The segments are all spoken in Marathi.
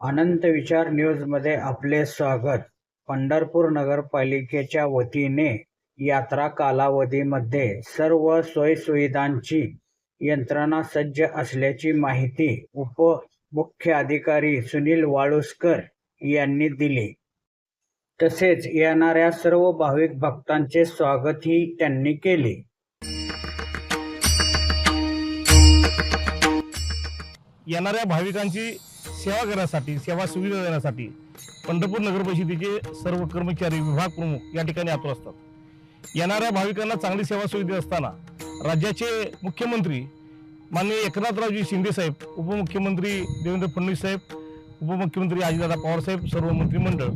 अनंत विचार न्यूजमध्ये आपले स्वागत. पंढरपूर नगरपालिकेच्या वतीने यात्रा कालावधीमध्ये सर्व सोयीसुविधांची यंत्रणा सज्ज असल्याची माहिती उपमुख्याधिकारी सुनील वाळुसकर यांनी दिली. तसेच येणाऱ्या सर्व भाविक भक्तांचे स्वागतही त्यांनी केले. येणाऱ्या भाविकांची सेवा करण्यासाठी सेवा सुविधा देण्यासाठी पंढरपूर नगर परिषदेचे सर्व कर्मचारी विभाग प्रमुख या ठिकाणी आतुर असतात. येणाऱ्या भाविकांना चांगली सेवा सुविधा असताना राज्याचे मुख्यमंत्री माननीय एकनाथरावजी शिंदे साहेब उपमुख्यमंत्री देवेंद्र फडणवीस साहेब उपमुख्यमंत्री अजितदादा पवार साहेब सर्व मंत्रिमंडळ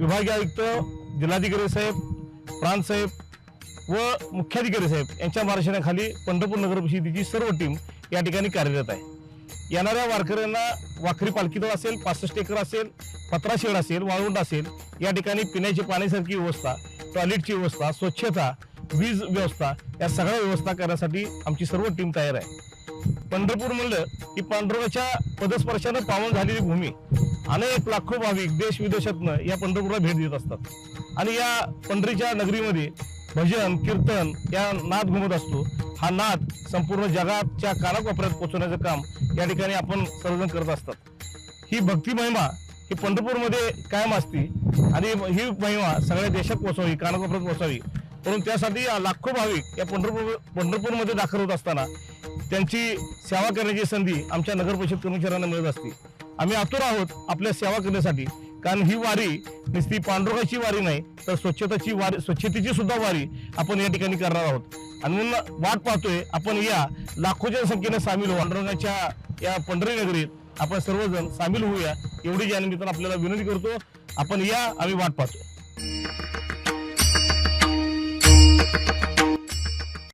विभागीय आयुक्त जिल्हाधिकारी साहेब प्रांतसाहेब व मुख्याधिकारी साहेब यांच्या मार्गदर्शनाखाली पंढरपूर नगर परिषदेची सर्व टीम या ठिकाणी कार्यरत आहे. येणाऱ्या वारकऱ्यांना वाखरी पालखीतळ असेल पासष्ट एकर असेल पत्रा शेड असेल वाळवंट असेल या ठिकाणी पिण्याची पाण्यासारखी व्यवस्था टॉयलेटची व्यवस्था स्वच्छता वीज व्यवस्था या सगळ्या व्यवस्था करण्यासाठी आमची सर्व टीम तयार आहे. पंढरपूर म्हणलं की पांडुरंगाच्या पदस्पर्शानं पावन झालेली भूमी अनेक लाखो भाविक देश विदेशातनं या पंढरपूरला भेट देत असतात. आणि या पंढरीच्या नगरीमध्ये भजन कीर्तन या नाद घुमत असतो. हा नाद संपूर्ण जगाच्या कानाकोपऱ्यात पोहोचवण्याचं काम या ठिकाणी आपण सर्वजण करत असतात. ही भक्ती महिमा ही पंढरपूरमध्ये कायम असती आणि ही महिमा सगळ्या देशात पोहोचावी कानाकोपऱ्यात पोहोचावी. म्हणून त्यासाठी लाखो भाविक या पंढरपूर पंढरपूरमध्ये दाखल होत असताना त्यांची सेवा करण्याची संधी आमच्या नगर परिषद कर्मचाऱ्यांना मिळत असते. आम्ही आतुर आहोत आपल्या सेवा करण्यासाठी. कारण ही वारी नुसती पांडुरंगाची वारी नाही तर स्वच्छताची वारी स्वच्छतेची सुद्धा वारी आपण या ठिकाणी करणार आहोत. आणि म्हणून वाट पाहतोय आपण या लाखोच्या संख्येने सामील होऊ पांडुरंगाच्या या पंढरी नगरीत आपण सर्वजण सामील होऊया. एवढी या निमित्तानं आपल्याला विनंती करतो आपण या आम्ही वाट पाहतो